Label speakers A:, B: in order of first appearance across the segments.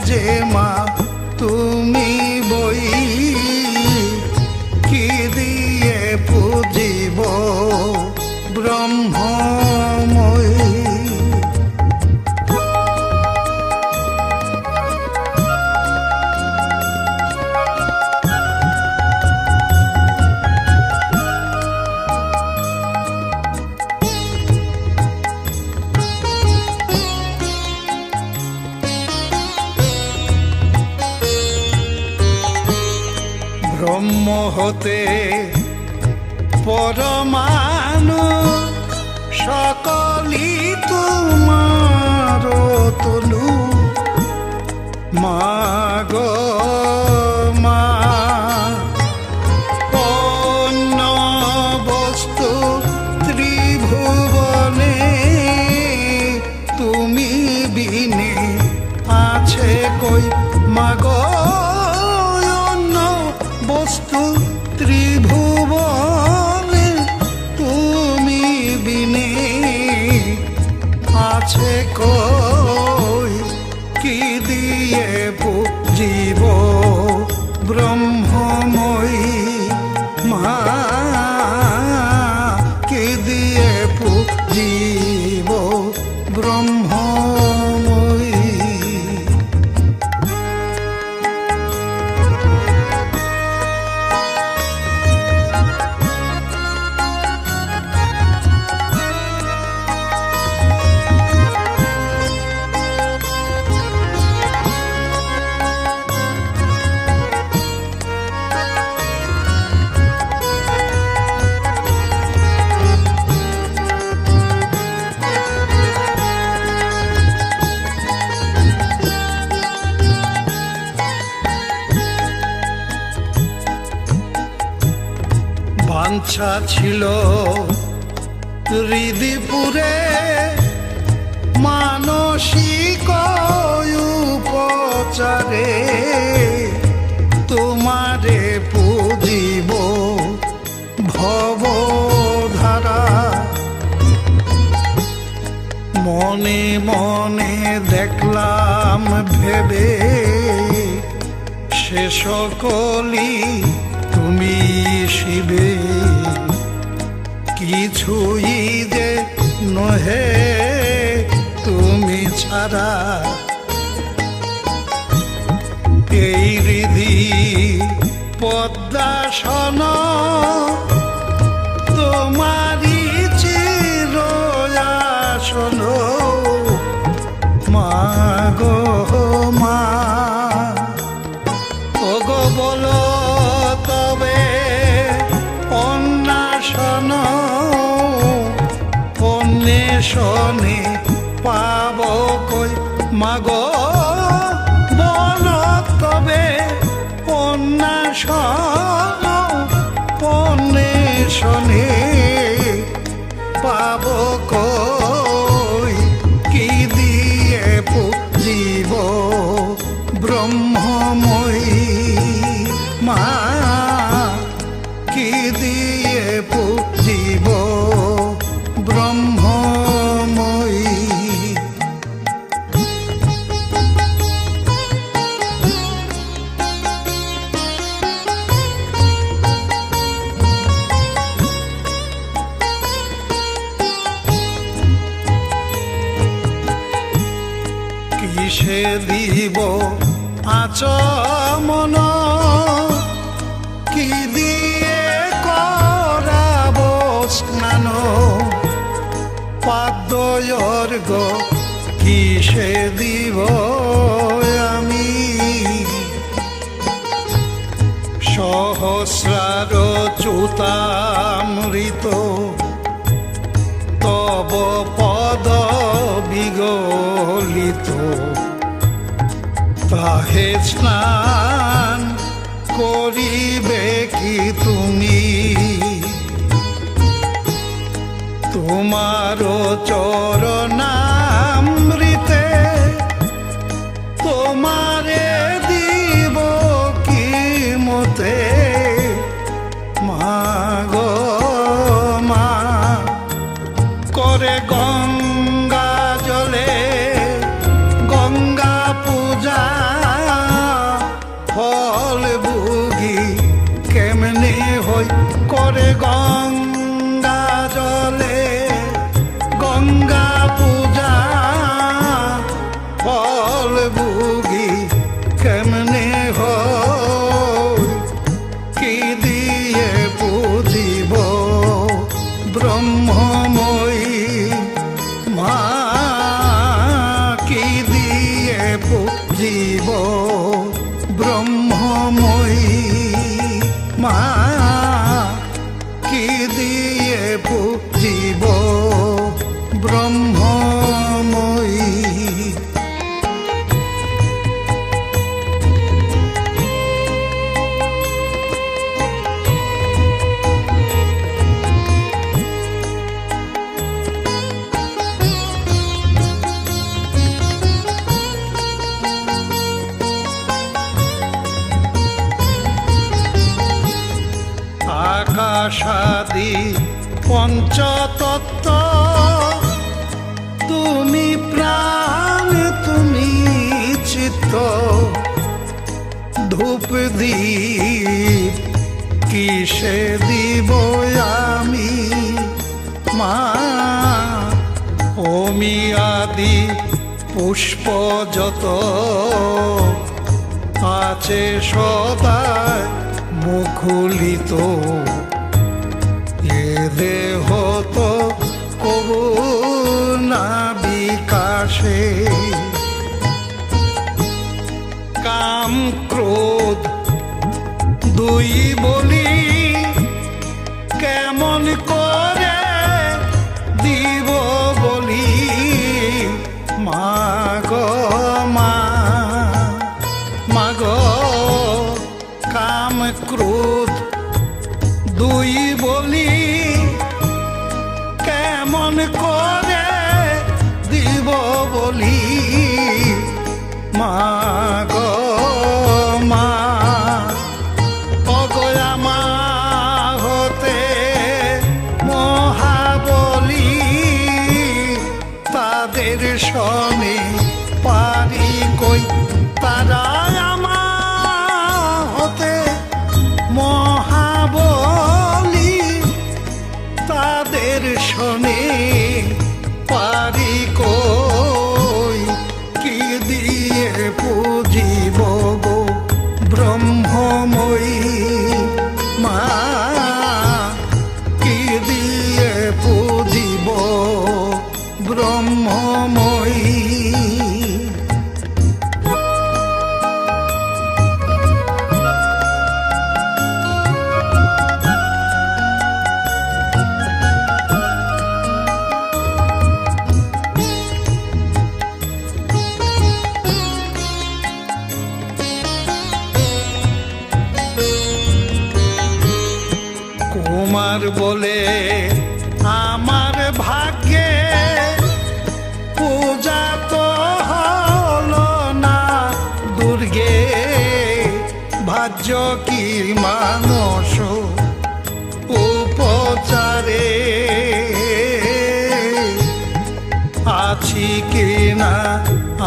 A: যে মা তুমি বই কি দিয়ে পুজিব ব্রহ্মময় হতে পরমাণু সকলি তোমার তলু মাগ বাঞ্ছা ছিল হৃদিপুরে মানসিক উপচারে তোমারে পুজিব ভবধারা। মনে মনে দেখলাম ভেবে সে সকলি কিছুই যে নহে তুমি ছাড়া। এই হৃদি পদ্মাসন তোমারি চির মা অন্বেষণে পাব কই? মাগো বলো তবে অন্যাসন আচমন কি দিয়ে করাব স্নান? পাদ্যর্গ কিসে দিব আমি? সহস্রার চুতামৃত তাহে স্নান করিবে কি তুমি? তোমার চরণামৃতে তোমারে বুঝিব দীপ কিসে দিব আমি? মা অমিয়াদি পুষ্প যত আছে সদায় মুখুলিত। এ দেহ তুই বলি কেমন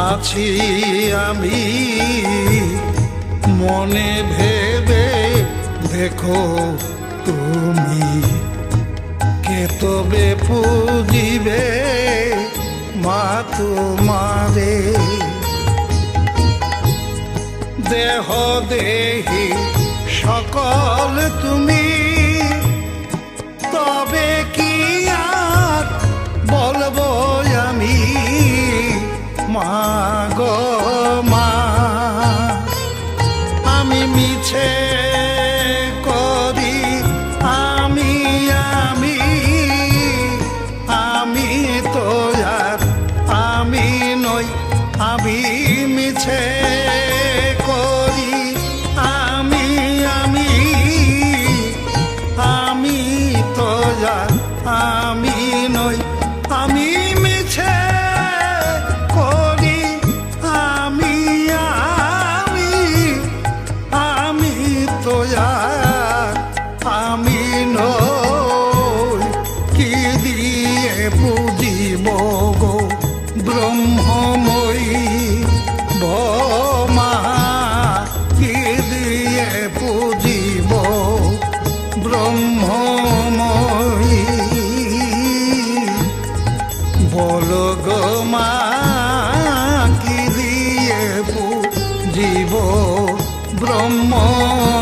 A: আছি আমি। মনে ভেবে দেখো তুমি। কে তবে পুজিবে মা তোমারে? দেহ দেহি সকল তুমি। দিয়ে গো ব্রহ্মময়ী ভমা কি দিয়ে বুঝিব ব্রহ্মময়ী? বল গো কি দিয়ে জীব ব্রহ্মময়?